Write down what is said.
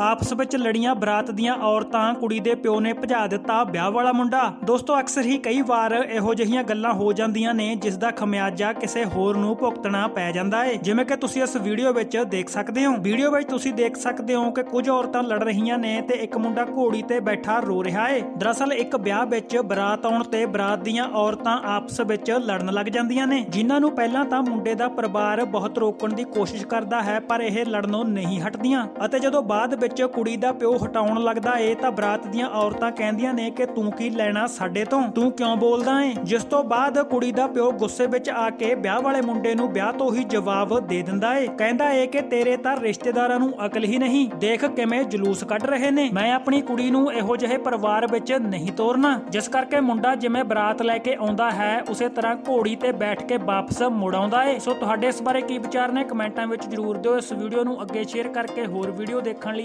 ਆਪਸ ਵਿੱਚ ਲੜੀਆਂ ਬਰਾਤ ਦੀਆਂ ਔਰਤਾਂ ਕੁੜੀ ਦੇ ਪਿਓ ਨੇ ਭਜਾ ਦਿੱਤਾ ਵਿਆਹ ਵਾਲਾ ਮੁੰਡਾ। ਦੋਸਤੋ, ਅਕਸਰ ਹੀ ਕਈ ਵਾਰ ਇਹੋ ਜਿਹੀਆਂ ਗੱਲਾਂ ਹੋ ਜਾਂਦੀਆਂ ਨੇ ਜਿਸ ਦਾ ਖਮਿਆਜਾ ਕਿਸੇ ਹੋਰ ਨੂੰ ਭੁਗਤਣਾ ਪੈ ਜਾਂਦਾ ਹੈ ਜਿਵੇਂ ਕਿ ਤੁਸੀਂ ਇਸ ਵੀਡੀਓ ਵਿੱਚ ਦੇਖ ਸਕਦੇ ਹੋ। ਵੀਡੀਓ ਵਿੱਚ ਤੁਸੀਂ ਦੇਖ ਸਕਦੇ ਹੋ ਕਿ ਕੁਝ ਔਰਤਾਂ ਲੜ ਰਹੀਆਂ ਨੇ ਤੇ ਇੱਕ ਮੁੰਡਾ ਘੋੜੀ ਤੇ ਬੈਠਾ ਰੋ ਰਿਹਾ ਏ। ਦਰਅਸਲ, ਇੱਕ ਵਿਆਹ ਵਿੱਚ ਬਰਾਤ ਆਉਣ ਤੇ ਬਰਾਤ ਦੀਆਂ ਔਰਤਾਂ ਆਪਸ ਵਿੱਚ ਲੜਨ ਲੱਗ ਜਾਂਦੀਆਂ ਨੇ। ਜਿਨ੍ਹਾਂ ਨੂੰ ਪਹਿਲਾਂ ਤਾਂ ਮੁੰਡੇ ਦਾ ਪਰਿਵਾਰ ਬਹੁਤ ਰੋਕਣ ਦੀ ਕੋਸ਼ਿਸ਼ ਕਰਦਾ ਹੈ, ਪਰ ਇਹ ਲੜਨੋਂ ਨਹੀਂ ਹਟਦੀਆਂ। ਅਤੇ ਜਦੋਂ ਬਾਅਦ ਵਿੱਚ ਕੁੜੀ ਦਾ ਪਿਓ ਹਟਾਉਣ ਲੱਗਦਾ ਏ ਤਾਂ ਬਰਾਤ ਦੀਆਂ ਔਰਤਾਂ ਕਹਿੰਦੀਆਂ ਨੇ ਕਿ ਤੂੰ ਕੀ ਲੈਣਾ ਸਾਡੇ ਤੋਂ? ਤੂੰ ਕਿਉਂ ਬੋਲਦਾ ਏ? ਜਿਸ ਤੋਂ ਬਾਅਦ ਕੁੜੀ ਦਾ ਪਿਓ ਗੁੱਸੇ ਵਿੱਚ ਆ ਕੇ ਵਿਆਹ ਵਾਲੇ ਮੁੰਡੇ ਨੂੰ ਵਿਆਹ ਤੋਂ ਹੀ ਜਵਾਬ ਦੇ ਦਿੰਦਾ ਏ। ਕਹਿੰਦਾ ਏ ਕਿ ਤੇਰੇ ਤਾਂ ਰਿਸ਼ਤੇਦਾਰਾਂ ਨੂੰ ਅਕਲ ਹੀ ਨਹੀਂ। ਦੇਖ ਕਿਵੇਂ ਜਲੂਸ ਕੱਢ ਰਹੇ ਨੇ। ਮੈਂ ਆਪਣੀ ਕੁੜੀ ਨੂੰ ਇਹੋ ਜਿਹੇ ਪਰਿਵਾਰ ਵਿੱਚ ਨਹੀਂ ਤੋਰਨਾ। ਜਿਸ ਕਰਕੇ ਮੁੰਡਾ ਜਿਵੇਂ ਬਰਾਤ ਲੈ ਕੇ ਆਉਂਦਾ ਹੈ, ਉਸੇ ਤਰ੍ਹਾਂ ਘੋੜੀ ਤੇ ਬੈਠ ਕੇ ਵਾਪਸ ਮੁੜ ਆਉਂਦਾ ਏ। ਸੋ ਤੁਹਾਡੇ ਇਸ ਬਾਰੇ ਕੀ ਵਿਚਾਰ ਨੇ? ਕਮੈਂਟਾਂ ਵਿੱਚ ਜਰੂਰ ਦਿਓ। ਇਸ ਵੀਡੀਓ ਨੂੰ ਅੱਗੇ ਸ਼ੇਅਰ ਕਰਕੇ ਹੋਰ ਵੀਡੀਓ ਦੇਖਣ ਲਈ